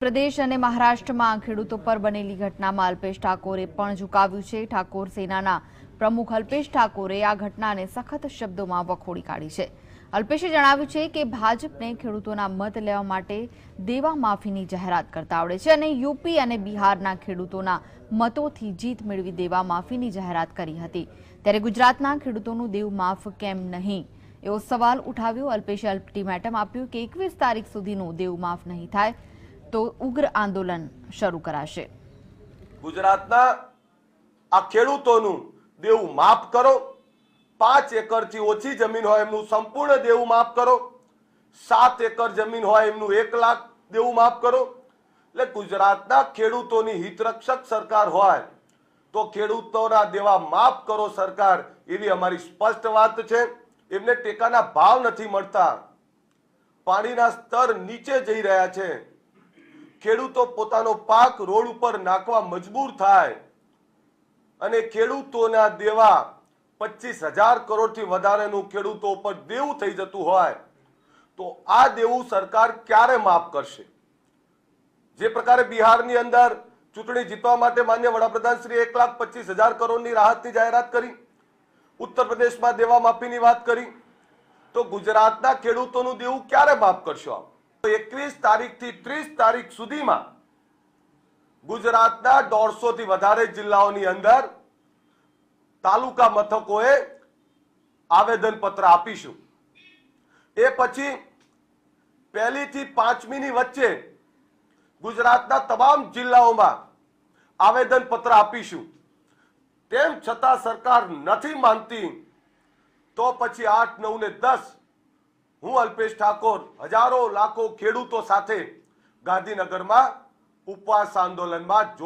પ્રદેશ અને મહારાષ્ટ્રમાં ખેડૂતો પર બનેલી ઘટનામાં અલ્પેશ ઠાકોરે પણ ઝુકાવ્યું છે. ઠાકોર સેનાના પ્રમુખ અલ્પેશ ઠાકોરે આ ઘટનાને સખત શબ્દોમાં વખોડી કાઢી છે. અલ્પેશે જણાવ્યું છે કે ભાજપને ખેડૂતોના મત લેવા માટે દેવા માફીની જાહેરાત કરતા આવડે છે અને યુપી અને બિહારના ખેડૂતોના મતોથી જીત મેળવી દેવા માફીની જાહેરાત કરી હતી. ત્યારે ગુજરાતના ખેડૂતોનું દેવ માફ કેમ નહીં? એવો સવાલ ઉઠાવ્યો. અલ્પેશે અલ્ટિમેટમ આપ્યું કે એકવીસ તારીખ સુધીનું દેવ માફ નહીં થાય. તો ઉગ્ર આંદોલન શરૂ કરાશે. ગુજરાતના આ ખેડૂતોનું દેવું માફ કરો. પાંચ એકરથી ઓછી જમીન હોય એમનું સંપૂર્ણ દેવું માફ કરો. સાત એકર જમીન હોય એમનું એક લાખ દેવું માફ કરો. એટલે ગુજરાતના ખેડૂતોની હિતરક્ષક સરકાર હોય તો ખેડૂતોના દેવા માફ કરો સરકાર, એવી અમારી સ્પષ્ટ વાત છે. એમને ટેકાના ભાવ નથી મળતા. પાણીના સ્તર નીચે જઈ રહ્યા છે. ખેડૂતો પોતાનો પાક રોડ ઉપર નાખવા મજબૂર થાય અને ખેડૂતોના દેવા પચીસ હજાર કરોડથી વધારેનું ખેડૂતો ઉપર દેવું થઈ જતું હોય, તો આ દેવું સરકાર ક્યારે માફ કરશે? જે પ્રકારે બિહારની અંદર ચૂંટણી જીતવા માટે માન્ય વડાપ્રધાન શ્રી એક લાખ પચીસ હજાર કરોડની રાહતની જાહેરાત કરી, ઉત્તર પ્રદેશમાં દેવા માફીની વાત કરી, તો ગુજરાતના ખેડૂતોનું દેવું ક્યારે માફ કરશો આપ? એકવીસ તારીખથી ત્રીસ તારીખ સુધીમાં ગુજરાતના દોઢસો થી વધારે જિલ્લાઓની અંદર તાલુકા મથકોએ આવેદન પત્ર આપીશું. એ પછી પહેલી થી પાંચમીની વચ્ચે ગુજરાતના તમામ જિલ્લાઓમાં આવેદન પત્ર આપીશું. તેમ છતાં સરકાર નથી માનતી, તો પછી આઠ નવ ને દસ હું અલ્પેશ ઠાકોર હજારો લાખો ખેડૂતો સાથે ગાંધીનગરમાં ઉપવાસ આંદોલનમાં જોડા